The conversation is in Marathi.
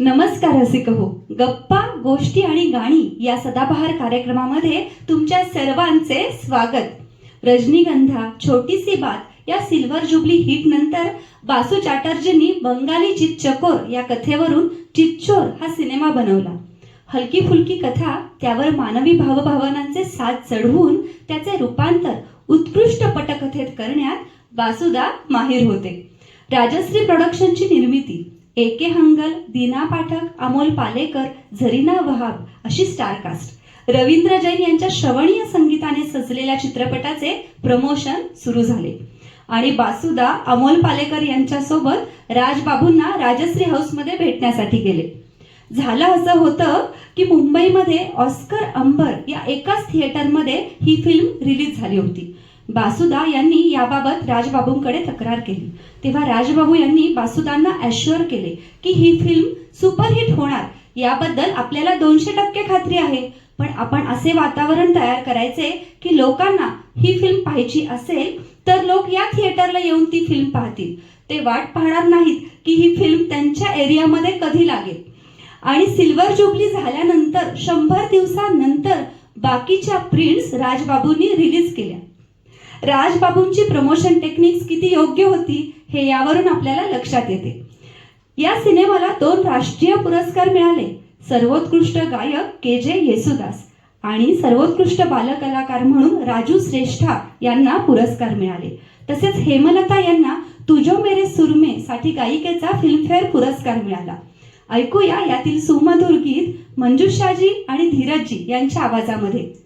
नमस्कार रसिक हो गप्पा गोष्टी आणि गाणी या सदाबहार कार्यक्रमामध्ये तुमच्या सर्वांचे स्वागत. रजनीगंधा छोटीसी बात या सिल्वर जुबली हिट नंतर बासू चॅटर्जींनी बंगाली चित चकोर या कथेवरून चिच्चोर हा सिनेमा बनवला. हलकी फुलकी कथा त्यावर मानवी भावभावनांचे साथ चढवून त्याचे रूपांतर उत्कृष्ट पटकथेत करण्यात बासुदा माहीर होते. राजश्री प्रोडक्शनची निर्मिती ए के हंगल दीना पाठक अमोल पालेकर झरीना वहाब अशी स्टारकास्ट रवींद्र जैन यांच्या श्रवणीय संगीताने सजलेल्या चित्रपटाचे प्रमोशन सुरू झाले. आणि बासुदा अमोल पालेकर यांच्यासोबत राजबाबूंना राजश्री हाऊसमध्ये भेटण्यासाठी गेले. झालं असं होतं की मुंबईमध्ये ऑस्कर अंबर या एकाच थिएटरमध्ये ही फिल्म रिलीज झाली होती. बासुदा यांनी याबाबत राजबाबूंकडे तक्रार केली. तेव्हा राजबाबू यांनी बासुदांना ॲश्युअर केले की ही फिल्म सुपरहिट होणार. याबद्दल आपल्याला दोनशे टक्के खात्री आहे. पण आपण असे वातावरण तयार करायचे की लोकांना ही फिल्म पाहायची असेल तर लोक या थिएटरला येऊन ती फिल्म पाहतील. ते वाट पाहणार नाहीत की ही फिल्म त्यांच्या एरियामध्ये कधी लागेल. आणि सिल्वर जुबली झाल्यानंतर शंभर दिवसानंतर बाकीच्या प्रिंट्स राजबाबूंनी रिलीज केल्या. राजबाबूंची प्रमोशन टेक्निक्स किती योग्य होती हे यावरून आपल्याला लक्षात येते. या सिनेमाला दोन राष्ट्रीय पुरस्कार मिळाले. सर्वोत्कृष्ट गायक के जे येसुदास आणि सर्वोत्कृष्ट बालकलाकार म्हणून राजू श्रेष्ठा यांना पुरस्कार मिळाले. तसेच हेमलता यांना तुझो मेरे सुरमे साठी गायिकेचा फिल्मफेअर पुरस्कार मिळाला. ऐकूया यातील सुमधुर गीत मंजुषाजी आणि धीरजजी यांच्या आवाजामध्ये.